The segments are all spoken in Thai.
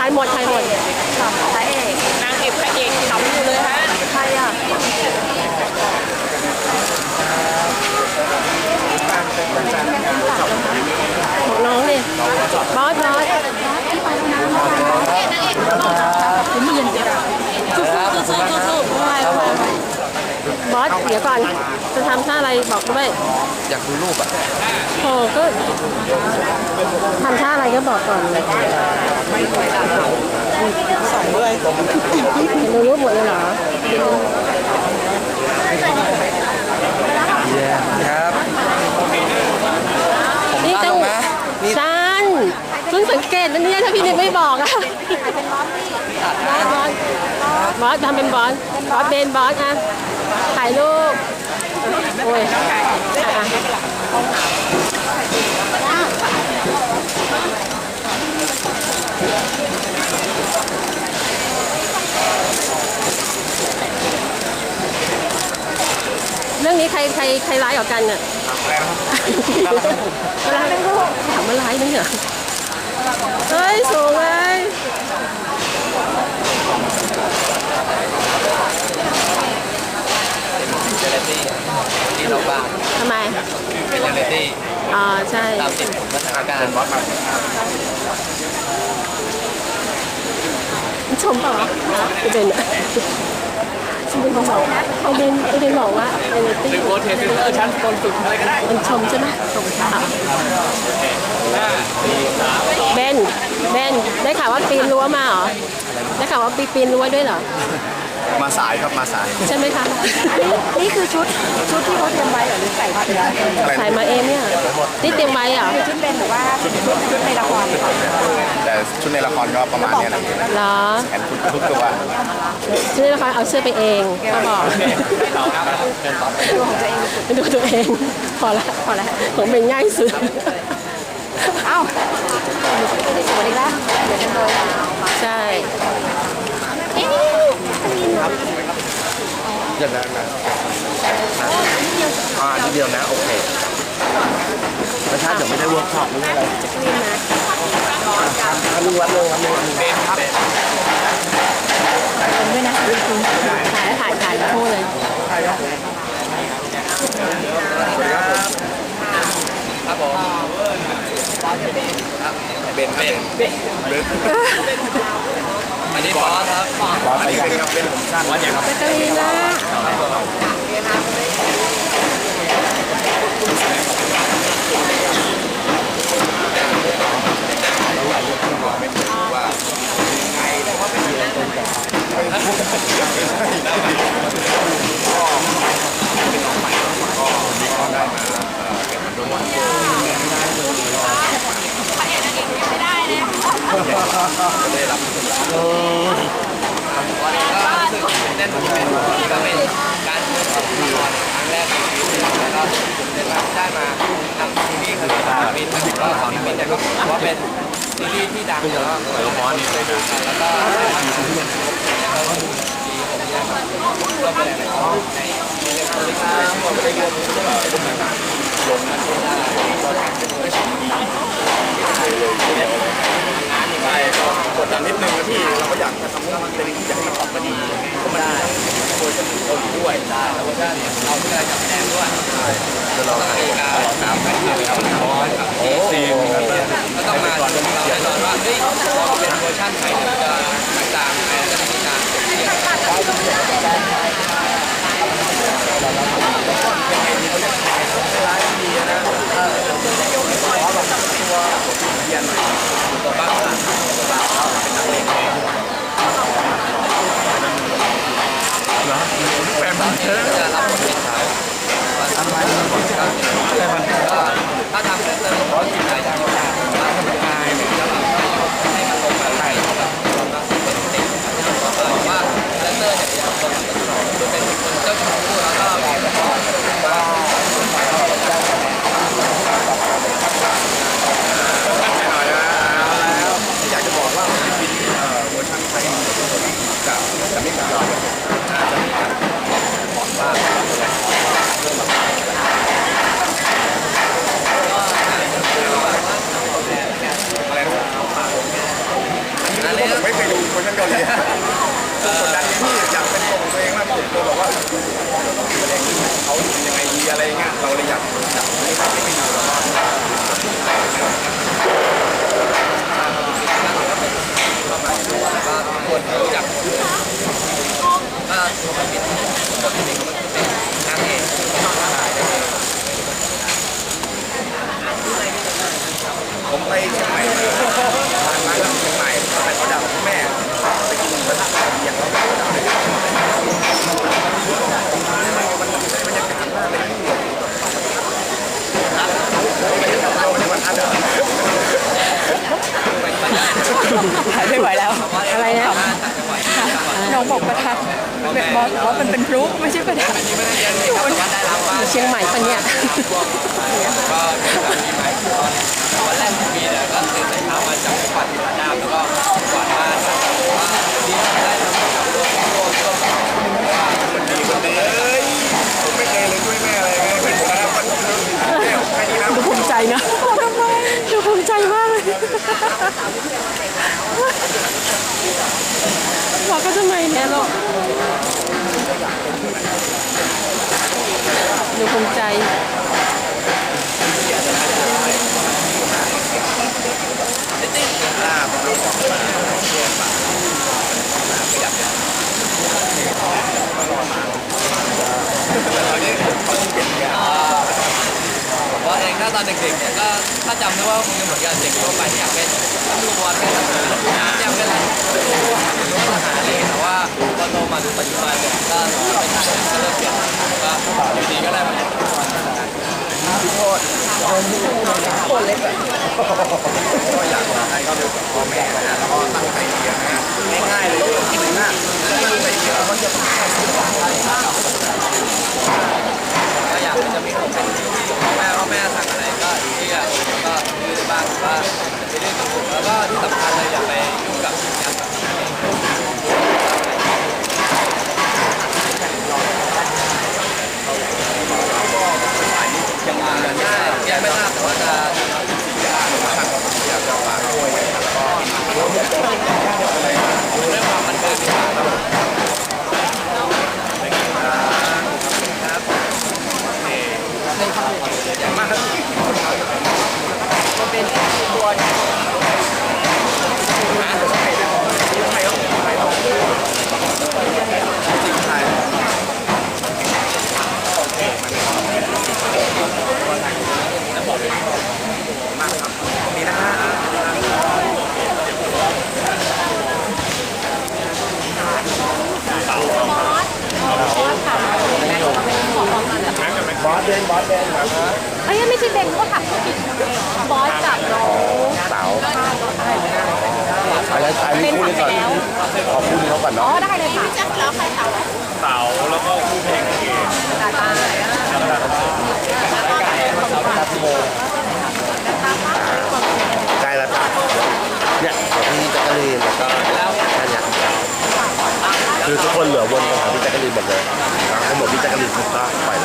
ถ่ายหมดถ่ายหมดพระเอกนางเอกพระเอกขำอยู่เลยฮะใครอะของน้องเลยบอสบอสผมเย็นจังสู้สู้สู้สู้บอส เดี๋ยวก่อน จะทำท่าอะไรบอกด้วยอยากดูรูปอะโอ้ก็ทำท่าอะไรก็บอกก่อนเลยสองเลยเห็นดูรูปหมดเลยเหรอเย้ครับผมนี่ตั้ต้องงนะนี่ชันเพิ่งสังเกตนะเนี่ยถ้าพี่นิดไม่บอกอะบอสบอสบอสทำเป็นบอสบอสเบนบอสอะ ถ่ายรูปโอ้ยอะเรื่องนี้ใครใครใครร้ายกว่ากันน่ะอะไรถามว่าร้ายไหมเหรอเฮ้ยสูงเลย เจเลตี้ที่ เราบ้างทำไมเป็นเจเลตี้อ๋อใช่ตามติดสถานการณ์บอสมาชมเปล่าวะไอเบนอะชมเป็นบอกไอเบนไอเบนบอกว่าไอเลตติ้งโค้ชเทสเตอร์ชั้นคนฝึกอะไรก็ได้มันชมใช่ไหมชมค่ะเบนเบนได้ข่าวว่าปีนรั้วมาเหรอได้ข่าวว่าปีปีนรั้วด้วยเหรอ มาสายครับมาสายใช่ไหมคะนี่คือชุดชุดที่เขาเตรียมไว้เหรอหรือใส่มาเป็นอะไรถ่ายมาเองเนี่ยนี่เตรียมไว้เหรอชุดเป็นหรือว่าชุดชุดในละครแต่ชุดในละครก็ประมาณเนี้ยนะเหรอแขนทุกตัวซื้อแล้วเขาเอาเสื้อไปเองก็บอกตัวของตัวเองดูตัวเองพอละพอละผมเป็นง่ายสุดเอ้าสวัสดีครับเดี๋ ยวจะโดนใช่อย่างนั้นนะอ่าทีเดียวนะโอเคแต่ถ้าเดี๋ยวไม่ได้เวิร์กช็อปไม่ได้อะไรอันนึงวันนึงวันนึงวันนึงเบนครับผมด้วยนะถ่ายแล้วถ่ายถ่ายคู่เลยครับผมเบนครับเบน อันนี้บอสครับบอสอันนี้เป็นครับเป็นผมสั้นบอสอย่างครับแบตเตอรี่นะวั นนี้ก็รู้สึกตื่นเต้นเหมือนกันก็เป็นการเวิร์กช็อปละครครั้งแรกในชีวิตแล้วก็ตื่นเต้นมากที่ได้มาทำซีรีส์คือสามินก็สามินเนี่ยก็ถือว่าเป็นซีรีส์ที่ดังแล้วก็หลายคนได้ดูกันแล้วก็ได้ทำซีรีส์แล้วก็ดีผมเนี่ยแบบก็เป็นอะไรก็ในในเรื่องบริการผมได้เรียนรู้เอ่อรูปแบบลงมาที่ได้ก็เป็นเรื่องที่ดี ไปก็กดดันนิดนึงนะพี่ เราก็อยากจะทำให้มันเป็นที่อยากให้มันออกมาดีก็มันได้โดยจะถูกเราอยู่ด้วยได้แล้วก็เราเพื่อจะแสดงด้วยจะลองให้การถามกันที่เราทำกับโอ้ซีมก็ต้องมาดูเราแน่นอนว่าเฮ้ยพอเป็นเวอร์ชันไทยมันจะแตกต่างไหมจะมีการเปรียบเทียบตัวบ้างตัวบ้างเป็น นักเลงเหรอแฟนมันเธอจะรับบทเป็นเขาทำไมก็ถ้าทำเรื่องเติมขอจิตใจทางวิชาถ้าทำกายแล้วแบบให้มันลงมาไทยแบบเราเป็นเด็กว่าเลเตอร์เนี่ยจะเป็นคนคือเป็นคนเจ้าชู้แล้วก็แบบว่า อยากจะบอกว่าฟิลิปปินส์เอ่อเวอร์ชันไทยกับกับไม่กับเราเนี่ยน่าจะมีการบอกว่า เวอร์ชันเกาหลีกดดันที่อยากเป็นตัวของตัวเองมากที่สุดตัวแบบว่าเขาเป็นยังไงดีอะไร เงี้ยเราเลยอยากจับให้เขาไม่ไปอยู่แล้วก็ก็คนรู้จักก็ตัวเป็นตัวเป็นเป็นนางเอกที่ถ่ายได้เองผมไปเชียงใหม่มาผ่านมาแล้วเชียงใหม่ไปเขาดาวกับแม่ไปกินหมูกระทะเลี้ยงเขาไปเขาดาวเลยมันบรรยากาศมากเลยเราในวันอาทิตย์ ถ่ายไม่ไหวแล้ว อะไรนะ น้องบอกประทัดเป็นบอสบอกว่ามันเป็นพลุไม่ใช่ประทัด ที่ไม่ได้เรียนเลยครับว่าได้รับว่า เชียงใหม่ปะเนี่ย ก็เป็นแบบปีใหม่ตอนวันแรกของปีเนี่ยก็ตื่นแต่เช้ามาจับปัดระนาบแล้วก็กวาดบ้านครับว่าดีได้ทำกับลูกโลกก็ คนดีคนดีเอ้ยผมไม่เคยเลยช่วยแม่อะไรเลยเป็นผมนะมันแม่ใครดีนะ ดูภูมิใจนะดูภูมิใจมากเลยบอกก็ทำ ไมเนี่ยลูกดูภูมิใจอ่าผมรู้ของมา ผมว่าเอง ถ้าตอนเด็กๆเนี่ยก็ถ้าจำได้ว่าคงจะเหมือนกับเด็กทั่วไปที่อยากเป็นตำรวจเป็นทหารอยากเป็นอะไรเป็นทหารเลยแต่ว่าพอโตมาถึงปัจจุบันเนี่ยก็ไม่ใช่ก็เริ่มเปลี่ยนก็อยู่ดีก็ได้มาเป็นตำรวจก็อยากให้เขาดูพ่อแม่นะแล้วก็ตั้งใจเรียนนะง่ายๆเลยจริงๆนะตั้งใจเรียนแล้วก็จะก็อยากจะมีผมเป็นที่พ่อแม่พ่อแม่สั่งอะไรก็เชื่อก็ยืดบ้างว่าจะไปเรื่องกับผมแล้วก็ที่สำคัญเลยอย่าไปยุ่งกับงานแบบนี้ยังมาได้ยังไม่ทราบแต่ว่าจะ อยากจะฝากด้วยนะครับก็ เรื่องความบันเทิงดีกว่าครับ อย่างมากครับเป็นตัวใครครับใครครับจริงใครมากครับนี่นะฮะ บอสเดนบอสเดนครับ เอ้ยไม่ใช่เบนเขาขับผิดบอสกับน้องเต๋าอะไรใครไม่พูดก่อนขอบคุณเขาก่อนอ๋อเนาะได้เลยค่ะจักแล้วใครเต่าเต๋าแล้วก็คู่เพลงเกมตาตาใกล้แล้วครับเนี่ยเดี๋ยวพี่แจ๊กรีนแล้วก็แค่เนี้ยคือทุกคนเหลือวนไปหาพี่แจ๊กกะลีนหมดเลยแล้วเขาหมดพี่แจ๊กกะลีนปุ๊บก็ปล่อยล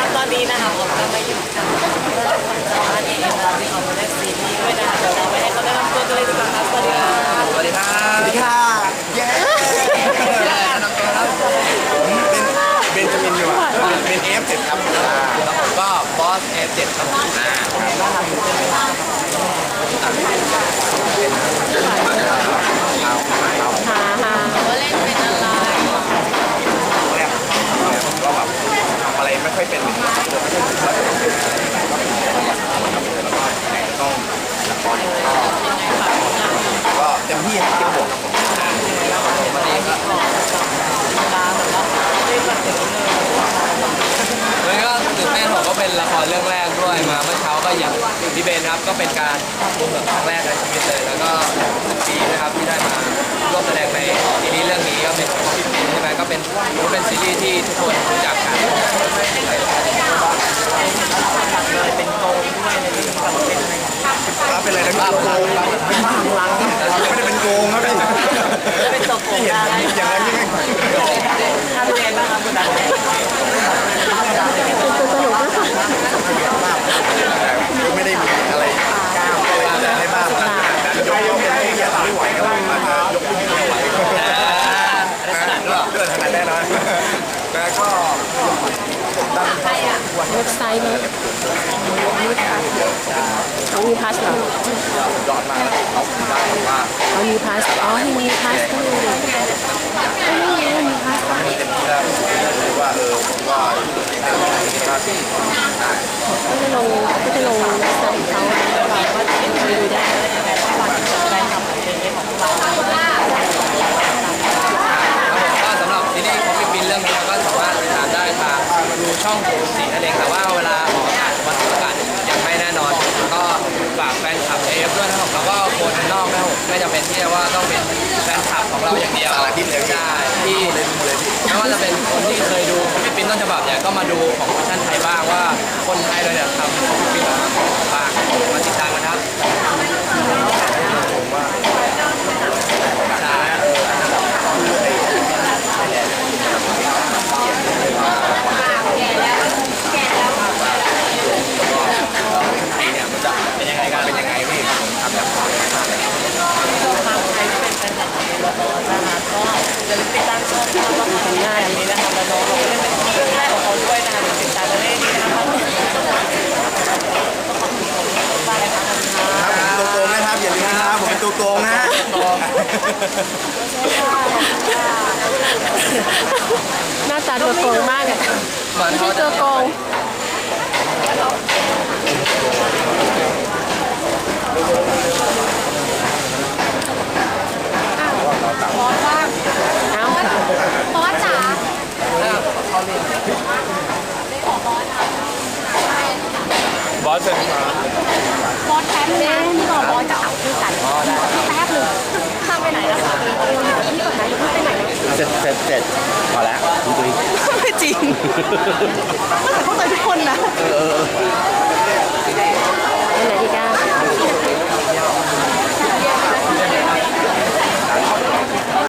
ะตอนนี้นะคะผมก็มาอยู่กับสวัสดีค่ะที่เขามาเล่นซีรีส์ด้วยนะคะเดี๋ยวเราไปให้เขาแนะนำตัวกันเลยดีกว่าค่ะสวัสดีค่ะ สวัสดีครับ สวัสดีค่ะเย้ แนะนำตัวครับ เป็นเบนจามินดีกว่าเป็นเอฟเจ็ดครับ แล้วผมก็บอส F7 ครับอ่า หาหา ว่าเล่นเป็นอะไร แรกก็แบบทำอะไรไม่ค่อยเป็นเลยก็เต็มที่ครับเต็มบวกวันนี้ก็ตาแบบว่าเล่นแบบเดี๋ยวเลยแล้วก็ตื่นเต้นผมก็เป็นละครเรื่องแรกด้วยมาเมื่อเช้าก็อย่างพี่เบนครับก็เป็นการบุกเบิกครั้งแรกในชีวิตเลยแล้วก็ปีนะครับที่ได้มาร่วมแสดงในซีรีส์เรื่องนี้ก็เป็นพี่ปีใช่ไหมก็เป็น เป็นเป็นซีรีส์ที่ทุกคนรู้จักกัน เป็นโกงด้วยในเรื่องของเป็นอะไร ครับเป็นอะไรนะ บ้า พี่ พลังบ้าพลัง ไม่ได้เป็นโกงครับพี่ เป็น ตัวโกงได้อย่างนั้นยังไงทำยังไงบ้างครับคุณดาคือไม่ได้มีอะไรกล้ามอะไรให้บ้างขนาดนั้นยกยกไม่อยากไม่ไหวก็มาจะยกขึ้นไม่ไหวก็ลักษณะด้วยเลือดขนาดแน่นอนแต่ก็เว็บไซต์มั้ยเขา มีพาสเหรอมาเอาว่าเขามีพาสอ๋อมีพาสด้วยไม่รู้มีพาสป่ะว่าเออผมว่าไม่ได้ลงไม่ได้ลงเว็บไซต์เขาไปดูได้ก็สำหรับซีรีส์ของพี่ปินเรื่องนี้ก็สามารถติดตามได้ทางดูช่องผมสีนั่นเองแต่ว่า ลับเอฟด้วยนะครับแล้วก็คนนอกนะครับไม่จำเป็นที่จะว่าต้องเป็นแฟนคลับของเราอย่างเดียวใช่ที่ไม่ว่าจะเป็นคนที่เคยดูของพี่ปินต้นฉบับเนี่ยก็มาดูของเวอร์ชันไทยบ้างว่าคนไทยเราเนี่ยทำของพี่ปินออกมาบ้างมาติดตามกันครับใช่ เนี่ยมันจะเป็นยังไงกันเป็นยังไงพี่ผมทำแบบ ทางใครที่เป็นแฟนคลับของเรานะคะก็จะติดตามชมความรักของงานนี้นะคะแล้วน้องเราก็ได้เป็นเรื่องแรกของเขาด้วยนะคะติดตามได้ดีนะคะต้องขอบคุณเขามากเลยค่ะ ครับผมตัวโกงนะครับอย่าลืมนะครับผมเป็นตัวโกงนะฮะ หน้าตาตัวโกงมากอะเหมือนไม่เขาใช่จะตัวโกงเอาบอสจ๋าบอ สเป็นบอสแป๊บนึงนะที่บอกบอสจะเอาด้วยกันแป๊บนึงข้ามไปไหนแล้วคะที่ก่อนนะยังไม่ไปไหนเลยเสร็จเสร็จเสร็จพอแล้วคุณตุ้ยไม่จริงเข้าใจทุกคนนะเออเออ